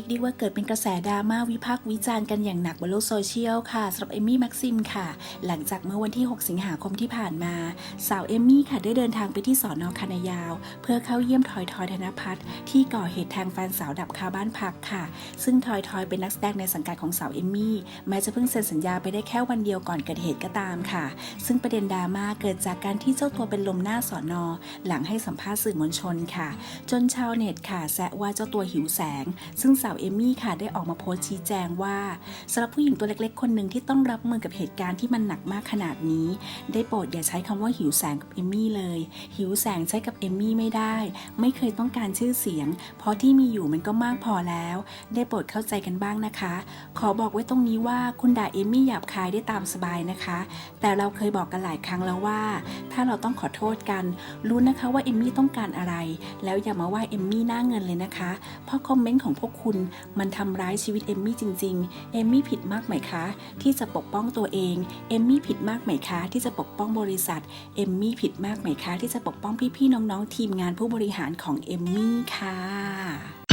เกิดเป็นกระแสดราม่าวิพากษ์วิจารณ์กันอย่างหนักบนโลกโซเชียลค่ะสำหรับเอมมี่แม็กซิมค่ะ หลังจากเมื่อวันที่ 6 สิงหาคมที่ผ่านมา สาวเอมมี่ค่ะได้เดินทางไปที่สอนอคณะยาว เพื่อเข้าเยี่ยมทอยทอยธนพัฒน์ที่ก่อเหตุแทงแฟนสาวดับคาบ้านพักค่ะ ซึ่งทอยทอยเป็นนักแสดงในสังกัดของสาวเอมมี่แม้จะเพิ่งเซ็นสัญญาไปได้แค่วันเดียวก่อนเกิดเหตุก็ตามค่ะ ซึ่งประเด็นดราม่าเกิดจากการที่เจ้าตัวเป็นลมหน้าสอนอหลังให้สัมภาษณ์สื่อมวลชนค่ะ จนชาวเน็ตค่ะแซะว่าเจ้าตัวหิวแสง ซึ่งสาวเอมี่ค่ะได้ออกมาโพสต์ชี้แจงว่าสำหรับผู้หญิงตัวเล็กๆ คนหนึ่งที่ต้องรับมือกับเหตุการณ์ที่มันหนักมากขนาดนี้ ได้โปรดอย่าใช้คำว่าหิวแสงกับเอมี่เลย หิวแสงใช้กับเอมี่ไม่ได้ ไม่เคยต้องการชื่อเสียง เพราะที่มีอยู่มันก็มากพอแล้ว ได้โปรดเข้าใจกันบ้างนะคะ ขอบอกไว้ตรงนี้ว่าคุณด่าเอมี่หยาบคายได้ตามสบายนะคะ แต่เราเคยบอกกันหลายครั้งแล้วว่า ถ้าเราต้องขอโทษกันรู้นะคะว่าเอมี่ต้องการอะไร แล้วอย่ามาว่าเอมมี่หน้าเงินเลยนะคะ เพราะคอมเมนต์ของพวกคุณมันทำร้ายชีวิตเอมมี่จริง ๆ เอมมี่ผิดมากไหมคะ ที่จะปกป้องตัวเอง เอมมี่ผิดมากไหมคะ ที่จะปกป้องบริษัท เอมมี่ผิดมากไหมคะ ที่จะปกป้องพี่ๆน้องๆทีมงานผู้บริหารของเอมมี่ค่ะ